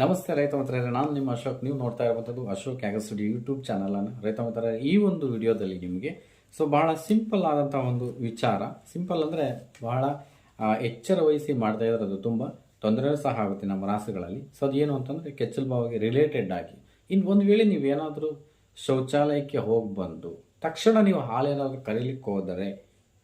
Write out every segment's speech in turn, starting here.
ನಮಸ್ತೆ ರೈತ ಮಿತ್ರರೇ, ನಾನು ನಿಮ್ಮ ಅಶೋಕ್. ನೀವು ನೋಡ್ತಾ ಇರುವಂಥದ್ದು ಅಶೋಕ್ ಸ್ಟುಡಿಯೋ ಯೂಟ್ಯೂಬ್ ಚಾನಲನ್ನು ರೈತ ಮಾತ್ರ ಈ ಒಂದು ವಿಡಿಯೋದಲ್ಲಿ ನಿಮಗೆ ಸೊ ಬಹಳ ಸಿಂಪಲ್ ಆದಂಥ ಒಂದು ವಿಚಾರ. ಸಿಂಪಲ್ ಅಂದರೆ ಬಹಳ ಎಚ್ಚರ ವಹಿಸಿ ಮಾಡ್ತಾ ಇದ್ರೆ ಅದು ತುಂಬ ತೊಂದರೆ ಸಹ ಆಗುತ್ತೆ ನಮ್ಮ ರಾಸುಗಳಲ್ಲಿ. ಸೊ ಅದು ಏನು ಅಂತಂದರೆ ಕೆಚ್ಚಲು ಬಾವಿಗೆ ರಿಲೇಟೆಡ್ ಆಗಿ. ಇನ್ನು ಒಂದು ವೇಳೆ ನೀವೇನಾದರೂ ಶೌಚಾಲಯಕ್ಕೆ ಹೋಗಿ ಬಂದು ತಕ್ಷಣ ನೀವು ಹಾಲೇನಾದರೂ ಕರೀಲಿಕ್ಕೆ ಹೋದರೆ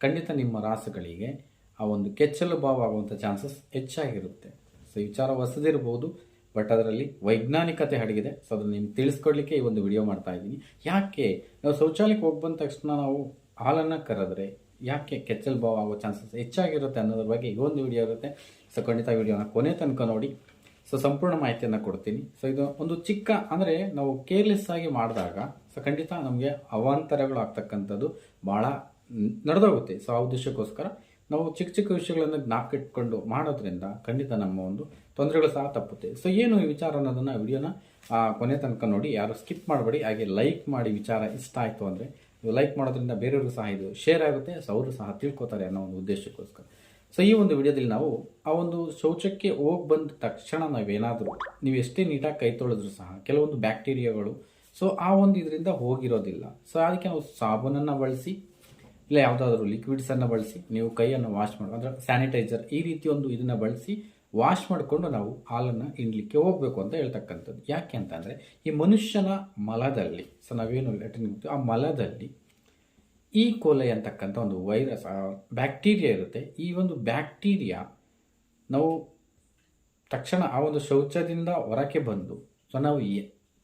ಖಂಡಿತ ನಿಮ್ಮ ರಾಸುಗಳಿಗೆ ಆ ಒಂದು ಕೆಚ್ಚಲು ಭಾವ ಆಗುವಂಥ ಚಾನ್ಸಸ್ ಹೆಚ್ಚಾಗಿರುತ್ತೆ ಸೊ ವಿಚಾರ ಹೊಸದಿರ್ಬೋದು. ಬಟ್ ಅದರಲ್ಲಿ ವೈಜ್ಞಾನಿಕತೆ ಅಡಗಿದೆ ಸೊ ಅದನ್ನು ನಿಮ್ಗೆ ತಿಳಿಸ್ಕೊಡ್ಲಿಕ್ಕೆ ಈ ಒಂದು ವಿಡಿಯೋ ಮಾಡ್ತಾ ಇದ್ದೀನಿ. ಯಾಕೆ? ನಾವು ಶೌಚಾಲಯಕ್ಕೆ ಹೋಗಿ ಬಂದ ತಕ್ಷಣ ನಾವು ಹಾಲನ್ನು ಕರೆದ್ರೆ ಯಾಕೆ ಕೆಚ್ಚಲು ಭಾವ ಆಗೋ ಚಾನ್ಸಸ್ ಹೆಚ್ಚಾಗಿರುತ್ತೆ ಅನ್ನೋದ್ರ ಬಗ್ಗೆ ಈ ಒಂದು ವಿಡಿಯೋ ಇರುತ್ತೆ. ಸೊ ಖಂಡಿತ ವಿಡಿಯೋನ ಕೊನೆ ತನಕ ನೋಡಿ. ಸೊ ಸಂಪೂರ್ಣ ಮಾಹಿತಿಯನ್ನು ಕೊಡ್ತೀನಿ. ಸೊ ಇದು ಒಂದು ಚಿಕ್ಕ, ಅಂದರೆ ನಾವು ಕೇರ್ಲೆಸ್ ಆಗಿ ಮಾಡಿದಾಗ ಸೊ ಖಂಡಿತ ನಮಗೆ ಅವಾಂತರಗಳು ಆಗ್ತಕ್ಕಂಥದ್ದು ಭಾಳ ನಡೆದೋಗುತ್ತೆ. ಸೊ ಆ ಉದ್ದೇಶಕ್ಕೋಸ್ಕರ ನಾವು ಚಿಕ್ಕ ಚಿಕ್ಕ ವಿಷಯಗಳನ್ನು ಜ್ಞಾಪಕ ಇಟ್ಕೊಂಡು ಮಾಡೋದ್ರಿಂದ ಖಂಡಿತ ನಮ್ಮ ಒಂದು ತೊಂದರೆಗಳು ಸಹ ತಪ್ಪುತ್ತೆ. ಸೊ ಏನು ಈ ವಿಚಾರ ಅನ್ನೋದನ್ನು ವಿಡಿಯೋನ ಕೊನೆ ತನಕ ನೋಡಿ. ಯಾರು ಸ್ಕಿಪ್ ಮಾಡಬೇಡಿ. ಹಾಗೆ ಲೈಕ್ ಮಾಡಿ ವಿಚಾರ ಇಷ್ಟ ಆಯಿತು ಅಂದರೆ ಲೈಕ್ ಮಾಡೋದ್ರಿಂದ ಬೇರೆಯವ್ರಿಗೂ ಸಹ ಇದು ಶೇರ್ ಆಗುತ್ತೆ. ಸೊ ಅವರು ಸಹ ತಿಳ್ಕೊತಾರೆ ಅನ್ನೋ ಒಂದು ಉದ್ದೇಶಕ್ಕೋಸ್ಕರ. ಸೊ ಈ ಒಂದು ವಿಡಿಯೋದಲ್ಲಿ ನಾವು ಆ ಒಂದು ಶೌಚಕ್ಕೆ ಹೋಗಿ ಬಂದ ತಕ್ಷಣ ನಾವೇನಾದರೂ, ನೀವು ಎಷ್ಟೇ ನೀಟಾಗಿ ಕೈ ತೊಳೆದ್ರು ಸಹ ಕೆಲವೊಂದು ಬ್ಯಾಕ್ಟೀರಿಯಾಗಳು ಸೊ ಆ ಒಂದು ಇದರಿಂದ ಹೋಗಿರೋದಿಲ್ಲ. ಸೊ ಅದಕ್ಕೆ ನಾವು ಸಾಬೂನನ್ನು ಬಳಸಿ ಇಲ್ಲ ಯಾವುದಾದ್ರೂ ಲಿಕ್ವಿಡ್ಸನ್ನು ಬಳಸಿ, ನೀವು ಕೈಯನ್ನು ವಾಶ್ ಮಾಡಿ ಅಂದರೆ ಸ್ಯಾನಿಟೈಸರ್ ಈ ರೀತಿ ಒಂದು ಇದನ್ನು ಬಳಸಿ ವಾಶ್ ಮಾಡಿಕೊಂಡು ನಾವು ಹಾಲನ್ನು ಹಿಂಡ್ಲಿಕ್ಕೆ ಹೋಗಬೇಕು ಅಂತ ಹೇಳ್ತಕ್ಕಂಥದ್ದು. ಯಾಕೆ ಅಂತಂದರೆ ಈ ಮನುಷ್ಯನ ಮಲದಲ್ಲಿ ಸೊ ನಾವೇನು ಲೆಟ್ರಿನ್ ಆ ಮಲದಲ್ಲಿ ಈ ಕೋಲೆ ಅಂತಕ್ಕಂಥ ಒಂದು ವೈರಸ್ ಬ್ಯಾಕ್ಟೀರಿಯಾ ಇರುತ್ತೆ. ಈ ಒಂದು ಬ್ಯಾಕ್ಟೀರಿಯಾ ನಾವು ತಕ್ಷಣ ಆ ಒಂದು ಶೌಚದಿಂದ ಹೊರಕ್ಕೆ ಬಂದು ಸೊ ನಾವು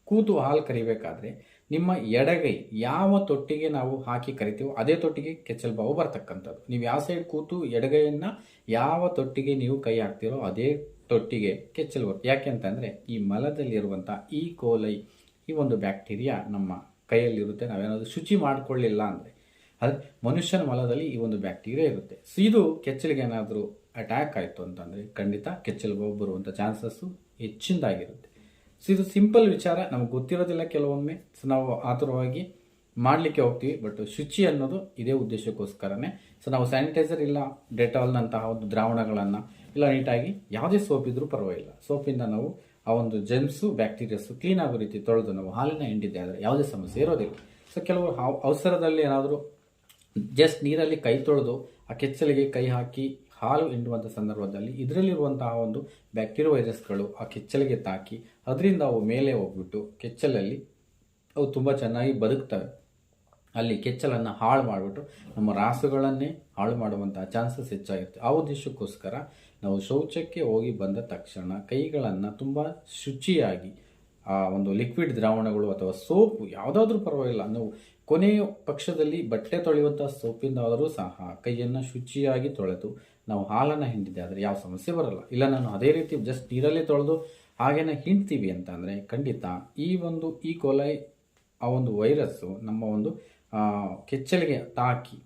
ಕೂತು ಹಾಲು ಕರಿಬೇಕಾದ್ರೆ ನಿಮ್ಮ ಎಡಗೈ ಯಾವ ತೊಟ್ಟಿಗೆ ನಾವು ಹಾಕಿ ಕರಿತೀವೋ ಅದೇ ತೊಟ್ಟಿಗೆ ಕೆಚ್ಚಲ್ ಬಾವು ಬರ್ತಕ್ಕಂಥದ್ದು. ನೀವು ಯಾವ ಸೈಡ್ ಕೂತು ಎಡಗೈಯನ್ನು ಯಾವ ತೊಟ್ಟಿಗೆ ನೀವು ಕೈ ಹಾಕ್ತಿರೋ ಅದೇ ತೊಟ್ಟಿಗೆ ಕೆಚ್ಚಲು ಬರುತ್ತೆ ಯಾಕೆ ಅಂತಂದರೆ ಈ ಮಲದಲ್ಲಿರುವಂಥ ಈ ಕೋಲೈ ಈ ಒಂದು ಬ್ಯಾಕ್ಟೀರಿಯಾ ನಮ್ಮ ಕೈಯಲ್ಲಿರುತ್ತೆ. ನಾವೇನಾದರೂ ಶುಚಿ ಮಾಡಿಕೊಳ್ಳಿಲ್ಲ ಅಂದರೆ. ಆದರೆ ಮನುಷ್ಯನ ಮಲದಲ್ಲಿ ಈ ಒಂದು ಬ್ಯಾಕ್ಟೀರಿಯಾ ಇರುತ್ತೆ. ಸೊ ಇದು ಕೆಚ್ಚಲಿಗೆ ಏನಾದರೂ ಅಟ್ಯಾಕ್ ಆಯಿತು ಅಂತಂದರೆ ಖಂಡಿತ ಕೆಚ್ಚಲು ಬಾವು ಬರುವಂಥ ಚಾನ್ಸಸ್ಸು ಹೆಚ್ಚಿನದಾಗಿರುತ್ತೆ ಸೊ ಇದು ಸಿಂಪಲ್ ವಿಚಾರ. ನಮ್ಗೆ ಗೊತ್ತಿರೋದಿಲ್ಲ ಕೆಲವೊಮ್ಮೆ. ಸೊ ನಾವು ಆತುರವಾಗಿ ಮಾಡಲಿಕ್ಕೆ ಹೋಗ್ತೀವಿ. ಬಟ್ ಶುಚಿ ಅನ್ನೋದು ಇದೇ ಉದ್ದೇಶಕ್ಕೋಸ್ಕರನೇ. ಸೊ ನಾವು ಸ್ಯಾನಿಟೈಸರ್ ಇಲ್ಲ, ಡೆಟಾಲ್ನಂತಹ ಒಂದು ದ್ರಾವಣಗಳನ್ನು ಇಲ್ಲ, ನೀಟಾಗಿ ಯಾವುದೇ ಸೋಪ್ ಇದ್ರೂ ಪರವಾಗಿಲ್ಲ. ಸೋಪಿಂದ ನಾವು ಆ ಒಂದು ಜೆಮ್ಸು ಬ್ಯಾಕ್ಟೀರಿಯಾಸು ಕ್ಲೀನ್ ಆಗೋ ರೀತಿ ತೊಳೆದು ನಾವು ಹಾಲಿನ ಹಿಂಡಿದ್ದೆ ಆದರೆ ಯಾವುದೇ ಸಮಸ್ಯೆ ಇರೋದಿಲ್ಲ. ಸೊ ಕೆಲವು ಅವಸರದಲ್ಲಿ ಏನಾದರೂ ಜಸ್ಟ್ ನೀರಲ್ಲಿ ಕೈ ತೊಳೆದು ಆ ಕೆಚ್ಚಲಿಗೆ ಕೈ ಹಾಕಿ ಹಾಲು ಹಿಂಡುವಂಥ ಸಂದರ್ಭದಲ್ಲಿ ಇದರಲ್ಲಿರುವಂತಹ ಒಂದು ಬ್ಯಾಕ್ಟೀರಿಯಾ ವೈರಸ್ಗಳು ಆ ಕೆಚ್ಚಲಿಗೆ ತಾಕಿ ಅದರಿಂದ ಅವು ಮೇಲೆ ಹೋಗ್ಬಿಟ್ಟು ಕೆಚ್ಚಲಲ್ಲಿ ಅವು ತುಂಬ ಚೆನ್ನಾಗಿ ಬದುಕ್ತವೆ. ಅಲ್ಲಿ ಕೆಚ್ಚಲನ್ನು ಹಾಳು ಮಾಡಿಬಿಟ್ಟು ನಮ್ಮ ರಾಸುಗಳನ್ನೇ ಹಾಳು ಮಾಡುವಂತಹ ಚಾನ್ಸಸ್ ಹೆಚ್ಚಾಗಿರುತ್ತೆ. ಆ ಉದ್ದೇಶಕ್ಕೋಸ್ಕರ ನಾವು ಶೌಚಕ್ಕೆ ಹೋಗಿ ಬಂದ ತಕ್ಷಣ ಕೈಗಳನ್ನು ತುಂಬ ಶುಚಿಯಾಗಿ ಆ ಒಂದು ಲಿಕ್ವಿಡ್ ದ್ರಾವಣಗಳು ಅಥವಾ ಸೋಪು ಯಾವುದಾದ್ರೂ ಪರವಾಗಿಲ್ಲ. ನಾವು ಕೊನೆಯ ಪಕ್ಷದಲ್ಲಿ ಬಟ್ಟೆ ತೊಳೆಯುವಂಥ ಸೋಪಿಂದಾದರೂ ಸಹ ಕೈಯನ್ನು ಶುಚಿಯಾಗಿ ತೊಳೆದು ನಾವು ಹಾಲನ್ನು ಹಿಂಡಿದೆ ಆದರೆ ಯಾವ ಸಮಸ್ಯೆ ಬರಲ್ಲ. ಇಲ್ಲ, ನಾನು ಅದೇ ರೀತಿ ಜಸ್ಟ್ ನೀರಲ್ಲೇ ತೊಳೆದು ಹಾಗೇನೆ ಹಿಂಡ್ತೀವಿ ಅಂತ ಅಂದರೆ ಖಂಡಿತ ಈ ಒಂದು ಈ ಕೊಲೈ ಆ ಒಂದು ವೈರಸ್ಸು ನಮ್ಮ ಒಂದು ಕೆಚ್ಚಲಿಗೆ ತಾಕಿ,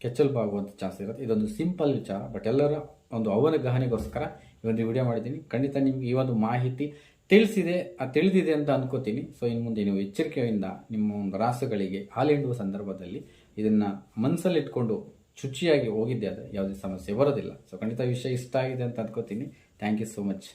ಕೆಚ್ಚಲು ಬಾಗುವಂಥ ಚಾನ್ಸ್ ಇರುತ್ತೆ. ಇದೊಂದು ಸಿಂಪಲ್ ವಿಚಾರ ಬಟ್ ಎಲ್ಲರ ಒಂದು ಅವಗಾಹನೆಗೋಸ್ಕರ ಈ ಒಂದು ವಿಡಿಯೋ ಮಾಡಿದ್ದೀನಿ. ಖಂಡಿತ ನಿಮಗೆ ಈ ಒಂದು ಮಾಹಿತಿ ತಿಳಿಸಿದೆ ತಿಳಿದಿದೆ ಅಂತ ಅಂದ್ಕೋತೀನಿ ಸೊ ಇನ್ನು ಮುಂದೆ ನೀವು ಎಚ್ಚರಿಕೆಯಿಂದ ನಿಮ್ಮ ಒಂದು ರಾಸುಗಳಿಗೆ ಹಾಲೆಂಡುವ ಸಂದರ್ಭದಲ್ಲಿ ಇದನ್ನು ಮನಸ್ಸಲ್ಲಿಟ್ಕೊಂಡು ಶುಚಿಯಾಗಿ ಹೋಗಿದ್ದೆ ಅದು, ಯಾವುದೇ ಸಮಸ್ಯೆ ಬರೋದಿಲ್ಲ. ಸೊ ಖಂಡಿತ ವಿಷಯ ಇಷ್ಟ ಆಗಿದೆ ಅಂತ ಅಂದ್ಕೋತೀನಿ ಥ್ಯಾಂಕ್ ಯು ಸೋ ಮಚ್